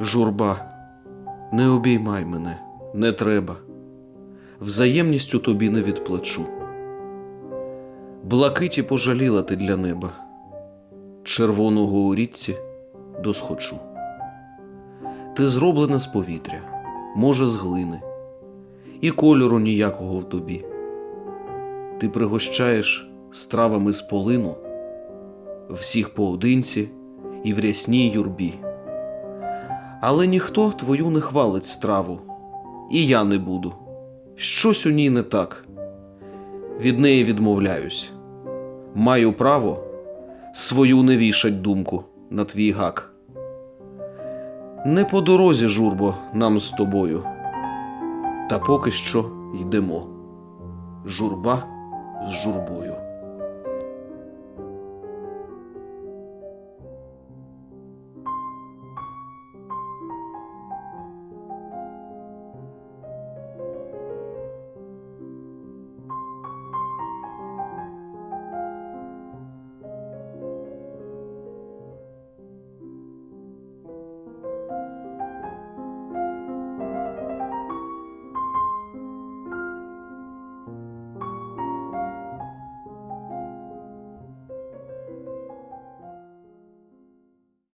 Журба, не обіймай мене, не треба. Взаємністю тобі не відплачу. Блакиті пожаліла ти для неба, червоного у річці досхочу. Ти зроблена з повітря, може, з глини, і кольору ніякого в тобі. Ти пригощаєш стравами з полину всіх поодинці і в рясній юрбі. Але ніхто твою не хвалить страву, і я не буду. Щось у ній не так. Від неї відмовляюсь. Маю право свою не вішать думку на твій гак. Не по дорозі, журбо, нам з тобою. Та поки що йдемо. Журба з журбою.